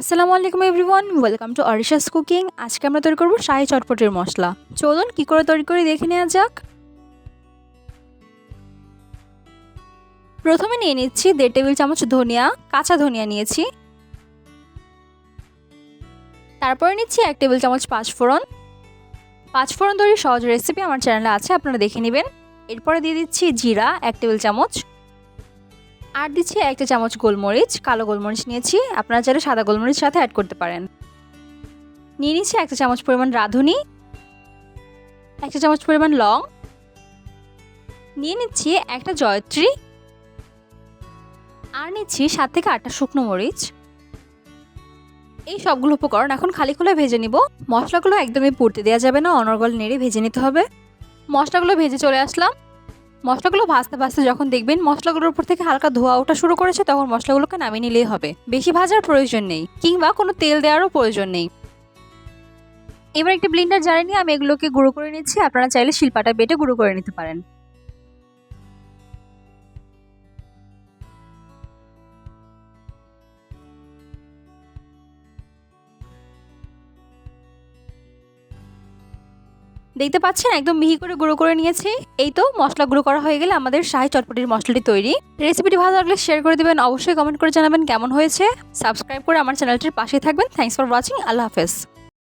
আসসালামু আলাইকুম everyone, welcome to অরিশাস cooking. আজকে আমরা তৈরি করব শাহি চটপটির মশলা। চলুন, কি করে তৈরি করে দেখে নেওয়া যাক। প্রথমে নিয়ে নিচ্ছি দেড় টেবিল চামচ ধনিয়া, কাঁচা ধনিয়া নিয়েছি। তারপরে নিচ্ছি এক টেবিল চামচ পাঁচফোড়ন। পাঁচফোড়ন তৈরির সহজ রেসিপি আমার চ্যানেলে আছে, আপনারা দেখে নেবেন। এরপরে দিয়ে দিচ্ছি জিরা, এক টেবিল চামচ। আর দিচ্ছি একটা চামচ গোলমরিচ, কালো গোলমরিচ নিয়েছি। আপনারা চাইলে সাদা গোলমরিচ সাথে অ্যাড করতে পারেন। নিয়ে নিচ্ছি একটা চামচ পরিমাণ রাঁধুনি, একটা চামচ পরিমাণ লং। নিয়ে নিচ্ছি একটা জয়ত্রী, আর নিচ্ছি সাত থেকে আটটা শুকনো মরিচ। এই সবগুলো উপকরণ এখন খালি খোলায় ভেজে নিব। মশলাগুলো একদমই পুড়তে দেওয়া যাবে না, অনর্গল নেড়ে ভেজে নিতে হবে। মশলাগুলো ভেজে চলে আসলাম। মশলাগুলো ভাজতে ভাজতে যখন দেখবেন মশলাগুলোর উপর থেকে হালকা ধোয়া ওঠা শুরু করেছে, তখন মশলাগুলোকে নামিয়ে নিলেই হবে। বেশি ভাজার প্রয়োজন নেই, কিংবা কোনো তেল দেওয়ারও প্রয়োজন নেই। এবার একটি ব্লিন্ডার জারে নিয়ে আমি এগুলোকে গুঁড়ো করে নিচ্ছি। আপনারা চাইলে শিল্পাটা বেটে গুঁড়ো করে নিতে পারেন। দেখতে পাচ্ছেন? একদম মিহি করে গুঁড়ো করে নিয়েছি। এই তো মশলা গুঁড়ো করা হয়ে গেলে আমাদের শাহী চটপটির মশলাটি তৈরি। রেসিপিটি ভালো লাগলে শেয়ার করে দেবেন। অবশ্যই কমেন্ট করে জানাবেন কেমন হয়েছে। সাবস্ক্রাইব করে আমার চ্যানেলটির পাশেই থাকবেন। থ্যাংকস ফর ওয়াচিং আল্লাহ হাফেজ।